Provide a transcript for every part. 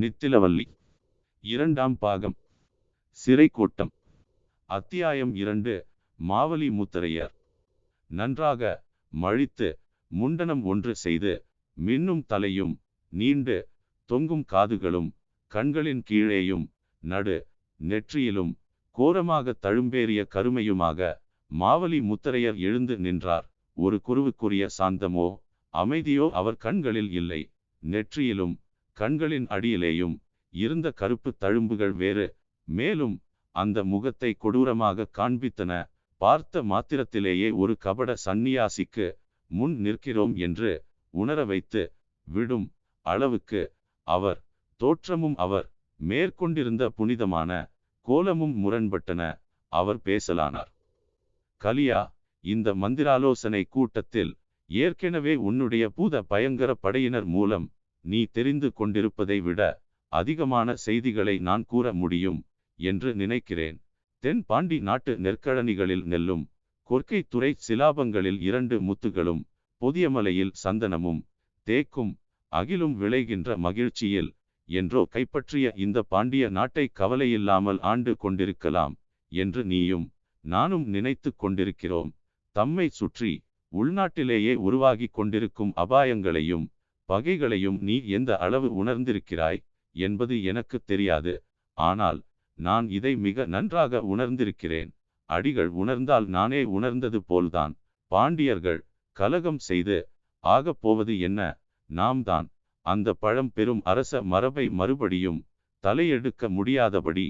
நித்திலவல்லி. இரண்டாம் பாகம். சிறை கூட்டம் அத்தியாயம் இரண்டு. மாவலி முத்தரையர். நன்றாக மழித்து முண்டனம் ஒன்று செய்து மின்னும் தலையும் நீண்டு தொங்கும் காதுகளும் கண்களின் கீழேயும் நடு நெற்றியிலும் கோரமாக தழும்பேறிய கருமையுமாக மாவலி முத்தரையர் எழுந்து நின்றார். ஒரு குருவுக்குரிய சாந்தமோ அமைதியோ அவர் கண்களில் இல்லை. நெற்றியிலும் கண்களின் அடியிலேயும் இருந்த கருப்பு தழும்புகள் வேறு. மேலும் அந்த முகத்தை கொடூரமாக காண்பித்தன. பார்த்த மாத்திரத்திலேயே ஒரு கபட சந்நியாசிக்கு முன் நிற்கிறோம் என்று உணர வைத்து விடும் அளவுக்கு அவர் தோற்றமும் அவர் மேற்கொண்டிருந்த புனிதமான கோலமும் முரண்பட்டன. அவர் பேசலானார். கலியா இந்த மந்திராலோசனை கூட்டத்தில் ஏற்கனவே உன்னுடைய பூத பயங்கர படையினர் மூலம் நீ தெரிந்து கொண்டிருப்பதை விட அதிகமான செய்திகளை நான் கூற முடியும் என்று நினைக்கிறேன். தென் பாண்டி நாட்டு நெற்கழனிகளில் நெல்லும் கொற்கை துறை சிலாபங்களில் இரண்டு முத்துகளும் பொதியமலையில் சந்தனமும் தேக்கும் அகிலும் விளைகின்ற மகிழ்ச்சியில் என்றோ கைப்பற்றிய இந்த பாண்டிய நாட்டை கவலையில்லாமல் ஆண்டு கொண்டிருக்கலாம் என்று நீயும் நானும் நினைத்து கொண்டிருக்கிறோம். தம்மை சுற்றி உள்நாட்டிலேயே உருவாகி கொண்டிருக்கும் அபாயங்களையும் பகைகளையும் நீ எந்த அளவு உணர்ந்திருக்கிறாய் என்பது எனக்கு தெரியாது. ஆனால் நான் இதை மிக நன்றாக உணர்ந்திருக்கிறேன். அடிகள் உணர்ந்தால் நானே உணர்ந்தது போல்தான். பாண்டியர்கள் கலகம் செய்து ஆகப் போவது என்ன? நாம் தான். அந்த பழம் பெரும் அரச மரபை மறுபடியும் தலையெடுக்க முடியாதபடி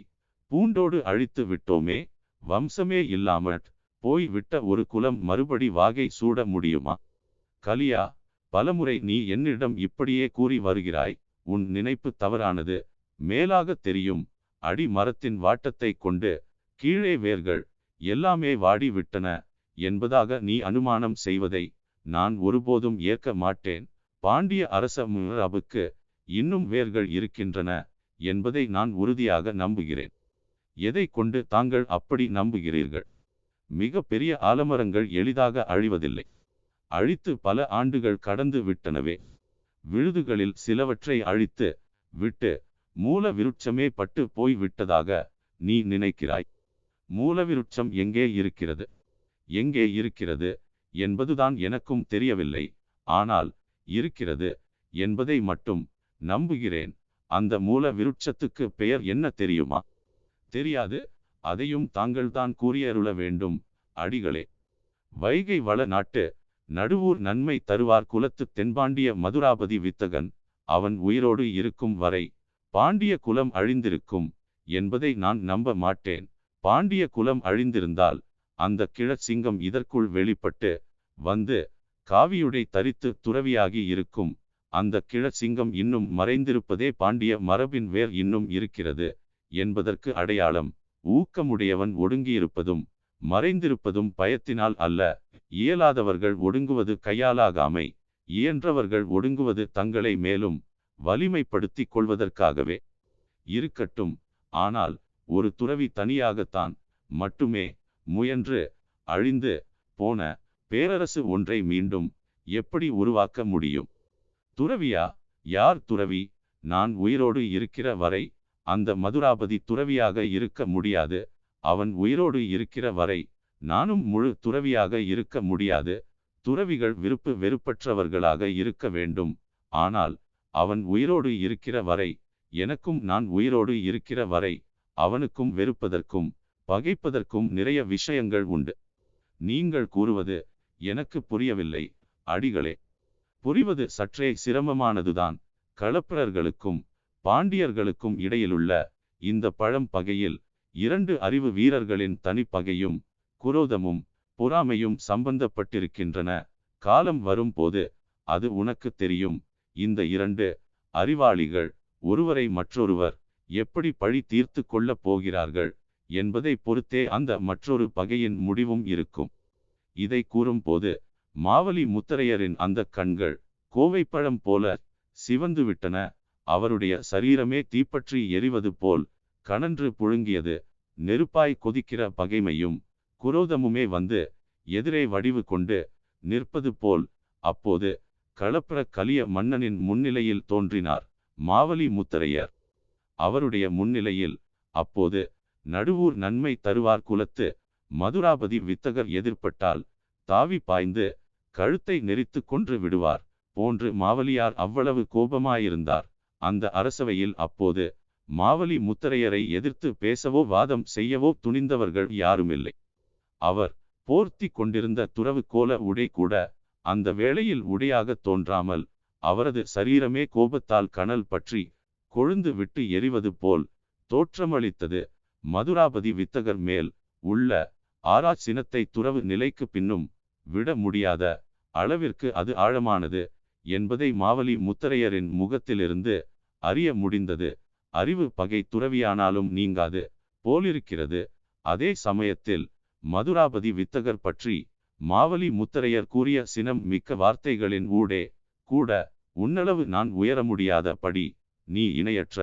பூண்டோடு அழித்து விட்டோமே. வம்சமே இல்லாமற் போய் விட்ட ஒரு குலம் மறுபடி வாகை சூட முடியுமா? கலியா பலமுறை நீ என்னிடம் இப்படியே கூறி வருகிறாய் உன் நினைப்பு தவறானது மேலாக தெரியும். அடி மரத்தின் வாட்டத்தை கொண்டு கீழே வேர்கள் எல்லாமே வாடி விட்டன என்பதாக நீ அனுமானம் செய்வதை நான் ஒருபோதும் ஏற்க மாட்டேன். பாண்டிய அரச முரபுக்கு இன்னும் வேர்கள் இருக்கின்றன என்பதை நான் உறுதியாக நம்புகிறேன். எதை கொண்டு தாங்கள் அப்படி நம்புகிறீர்கள்? மிக பெரிய ஆலமரங்கள் எளிதாக அழிவதில்லை. அழித்து பல ஆண்டுகள் கடந்து விட்டனவே. விழுதுகளில் சிலவற்றை அழித்து விட்டு மூல விருட்சமே பட்டு போய் விட்டதாக நீ நினைக்கிறாய். மூலவிருட்சம் எங்கே இருக்கிறது? எங்கே இருக்கிறது என்பதுதான் எனக்கும் தெரியவில்லை. ஆனால் இருக்கிறது என்பதை மட்டும் நம்புகிறேன். அந்த மூல விருட்சத்துக்கு பெயர் என்ன தெரியுமா? தெரியாது. அதையும் தாங்கள்தான் கூறியருள வேண்டும் அடிகளே. வைகை வள நாட்டு நடுவூர் நன்மை தருவார் குலத்து தென்பாண்டிய மதுராபதி வித்தகன் அவன் உயிரோடு இருக்கும் வரை பாண்டிய குலம் அழிந்திருக்கும் என்பதை நான் நம்ப மாட்டேன். பாண்டிய குலம் அழிந்திருந்தால் அந்த கிழச்சிங்கம் இதற்குள் வெளிப்பட்டு வந்து காவியுடை தரித்து துறவியாகி இருக்கும். அந்த கிழச்சிங்கம் இன்னும் மறைந்திருப்பதே பாண்டிய மரபின் வேர் இன்னும் இருக்கிறது என்பதற்கு அடையாளம். ஊக்கமுடையவன் ஒடுங்கியிருப்பதும் மறைந்திருப்பதும் பயத்தினால் அல்ல. இயலாதவர்கள் ஒடுங்குவது கையாலாகாமை இயன்றவர்கள் ஒடுங்குவது தங்களை மேலும் வலிமைப்படுத்திக் கொள்வதற்காகவே இருக்கட்டும். ஆனால் ஒரு துறவி தனியாகத்தான் மட்டுமே முயன்று அழிந்து போன பேரரசு ஒன்றை மீண்டும் எப்படி உருவாக்க முடியும்? துறவியா? யார் துறவி? நான் உயிரோடு இருக்கிற வரை அந்த மதுராபதி துறவியாக இருக்க முடியாது. அவன் உயிரோடு இருக்கிற வரை நானும் முழு துறவியாக இருக்க முடியாது. துறவிகள் விருப்பு வெறுப்பற்றவர்களாக இருக்க வேண்டும். ஆனால் அவன் உயிரோடு இருக்கிற வரை எனக்கும் நான் உயிரோடு இருக்கிற வரை அவனுக்கும் வெறுப்பதற்கும் பகைப்பதற்கும் நிறைய விஷயங்கள் உண்டு. நீங்கள் கூறுவது எனக்கு புரியவில்லை. அடிகளே! புரிவது சற்றே சிரமமானதுதான். களப்பிரர்களுக்கும் பாண்டியர்களுக்கும் இடையிலுள்ள இந்த பழம் பகையில் இரண்டு அறிவு வீரர்களின் தனிப்பகையும் குரோதமும் பொறாமையும் சம்பந்தப்பட்டிருக்கின்றன. காலம் வரும்போது அது உனக்கு தெரியும். இந்த இரண்டு அறிவாளிகள் ஒருவரை மற்றொருவர் எப்படி பழி தீர்த்து கொள்ளப் போகிறார்கள் என்பதை பொறுத்தே அந்த மற்றொரு பகையின் முடிவும் இருக்கும். இதை கூறும்போது மாவலி முத்தரையரின் அந்த கண்கள் கோவைப்பழம் போல சிவந்து விட்டன அவருடைய சரீரமே தீப்பற்றி எரிவது போல் கனன்று புழுங்கியது. நெருப்பாய் கொதிக்கிற பகைமையும் குரோதமுமே வந்து எதிரே வடிவு கொண்டு நிற்பது போல் அப்போது களப்பிர கலிய மன்னனின் முன்னிலையில் தோன்றினார் மாவலி முத்தரையர். அவருடைய முன்னிலையில் அப்போது நடுவூர் நன்மை தருவார் குலத்து மதுராபதி வித்தகர் எதிர்ப்பட்டால் தாவி பாய்ந்து கழுத்தை நெறித்து கொன்று விடுவார் போன்று மாவலியார் அவ்வளவு கோபமாயிருந்தார். அந்த அரசவையில் அப்போது மாவலி முத்தரையரை எதிர்த்து பேசவோ வாதம் செய்யவோ துணிந்தவர்கள் யாருமில்லை. அவர் போர்த்தி கொண்டிருந்த துறவு கோல உடை கூட அந்த வேளையில் உடையாக தோன்றாமல் அவரது சரீரமே கோபத்தால் கனல் பற்றி கொழுந்து விட்டு எரிவது போல் தோற்றமளித்தது. மதுராபதி வித்தகர் மேல் உள்ள ஆராய்ச்சினத்தை துறவு நிலைக்கு பின்னும் விட முடியாத அளவிற்கு அது ஆழமானது என்பதை மாவலி முத்தரையரின் முகத்திலிருந்து அறிய முடிந்தது. அறிவு பகை துறவியானாலும் நீங்காது போலிருக்கிறது. அதே சமயத்தில் மதுராபதி வித்தகர் பற்றி மாவலி முத்தரையர் கூறிய சினம் மிக்க வார்த்தைகளின் ஊடே கூட உன்னளவு நான் உயர முடியாத படி நீ இணையற்ற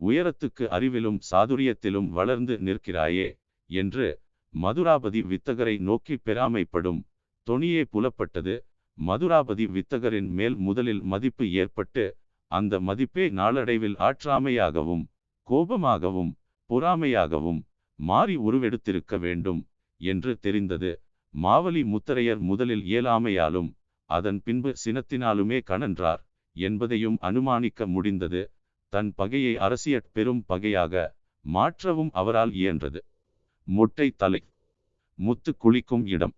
உயரத்துக்கு அறிவிலும் சாதுரியத்திலும் வளர்ந்து நிற்கிறாயே என்று மதுராபதி வித்தகரை நோக்கி பெறாமைப்படும் தொனியே புலப்பட்டது. மதுராபதி வித்தகரின் மேல் முதலில் மதிப்பு ஏற்பட்டு அந்த மதிப்பே நாளடைவில் ஆற்றாமையாகவும் கோபமாகவும் பொறாமையாகவும் மாறி உருவெடுத்திருக்க வேண்டும். என்று தெரிந்தது. மாவலி முத்தரையர் முதலில் இயலாமையாலும் அதன் பின்பு சினத்தினாலுமே கணன்றார் என்பதையும் அனுமானிக்க முடிந்தது. தன் பகையை அரசியற் பெரும் பகையாக மாற்றவும் அவரால் இயன்றது. மொட்டை தலை. முத்து குளிக்கும் இடம்.